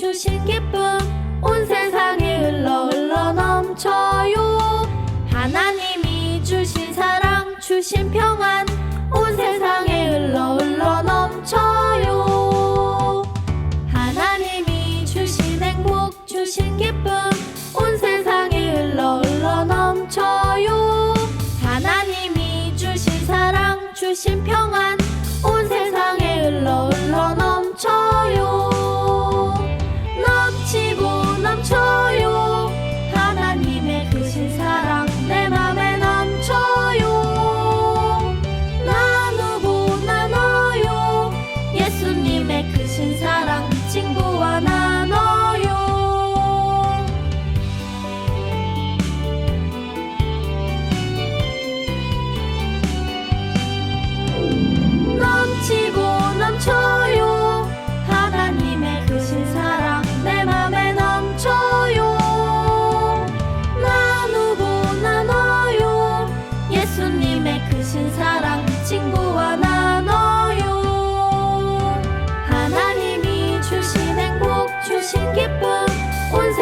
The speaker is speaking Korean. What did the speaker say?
주신 기쁨 온 세상에 흘러 흘러 넘쳐요. 하나님이 주신 사랑 주신 평안 온 세상에 흘러 흘러 넘쳐요. 하나님이 주신 행복 주신 기쁨 온 세상에 흘러 흘러 넘쳐요. 하나님이 주신 사랑 주신 평안 주신